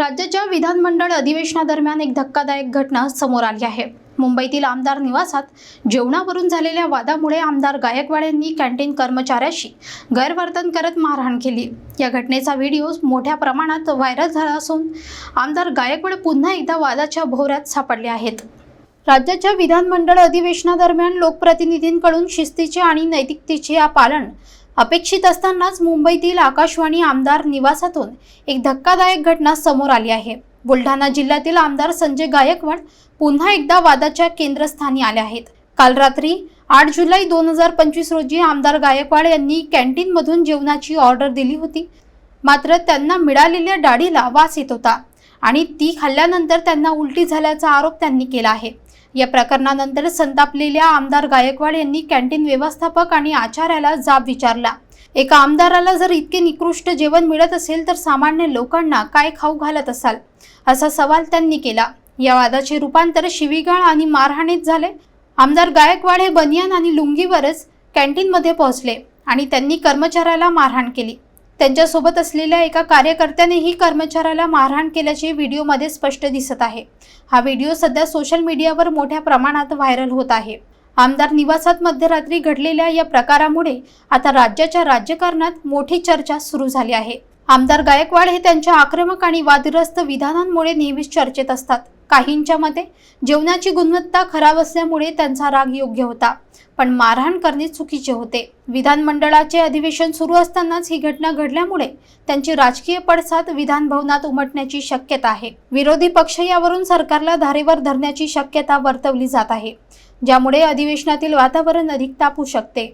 राज्याच्या विधानमंडळ अधिवेशनादरम्यान एक धक्कादायक घटना समोर आली आहे. मुंबईतील आमदार निवासात जेवणावरून झालेल्या वादामुळे आमदार गायकवाड यांनी कॅन्टीन कर्मचाऱ्याशी गैरवर्तन करत मारहाण केली. या घटनेचा व्हिडिओ मोठ्या प्रमाणात व्हायरल झाला असून आमदार गायकवाड पुन्हा एकदा वादाच्या भोवऱ्यात सापडले आहेत. राज्याच्या विधानमंडळ अधिवेशनादरम्यान लोकप्रतिनिधींकडून शिस्तीचे आणि नैतिकतेचे पालन अपेक्षित असतानाच मुंबईतील आकाशवाणी आमदार निवासातून एक धक्कादायक घटना समोर आली आहे. बुलढाणा जिल्ह्यातील आमदार संजय गायकवाड पुन्हा एकदा वादाच्या केंद्रस्थानी आले आहेत. काल रात्री आठ जुलै दोन हजार पंचवीस रोजी आमदार गायकवाड यांनी कॅन्टीनमधून जेवणाची ऑर्डर दिली होती. मात्र त्यांना मिळालेल्या डाळीला वास येत होता आणि ती खाल्ल्यानंतर त्यांना उलटी झाल्याचा आरोप त्यांनी केला आहे. या प्रकरणानंतर संतापलेल्या आमदार गायकवाड यांनी कॅन्टीन व्यवस्थापक आणि आचार्याला जाब विचारला. एका आमदाराला जर इतके निकृष्ट जेवण मिळत असेल तर सामान्य लोकांना काय खाऊ घालत असाल? असा सवाल त्यांनी केला. या वादाचे रूपांतर शिवीगाळ आणि मारहाणीत झाले. आमदार गायकवाड हे बनियान आणि लुंगीवरच कॅन्टीनमध्ये पोहोचले आणि त्यांनी कर्मचाऱ्याला मारहाण केली. त्यांच्यासोबत असलेल्या एका कार्यकर्त्यानेही कर्मचाऱ्याला मारहाण केल्याचे व्हिडिओमध्ये स्पष्ट दिसत आहे. हा व्हिडिओ सध्या सोशल मीडियावर मोठ्या प्रमाणात व्हायरल होत आहे. आमदार निवासात मध्यरात्री घडलेल्या या प्रकारामुळे आता राज्याच्या राजकारणात मोठी चर्चा सुरू झाली आहे. आमदार गायकवाड हे त्यांच्या आक्रमक आणि वादग्रस्त विधानांमुळे नेहमीच चर्चेत असतात. काहींच्या मते जेवणाची गुणवत्ता खराब असल्यामुळे त्यांचा राग योग्य होता पण मारहाण करणे चुकीचे होते. विधानमंडळाचे अधिवेशन सुरू असतानाच ही घटना घडल्यामुळे त्यांची राजकीय पडसाद विधानभवनात उमटण्याची शक्यता आहे. विरोधी पक्ष यावरून सरकारला धारेवर धरण्याची शक्यता वर्तवली जात आहे ज्यामुळे अधिवेशनातील वातावरण अधिक तापू शकते.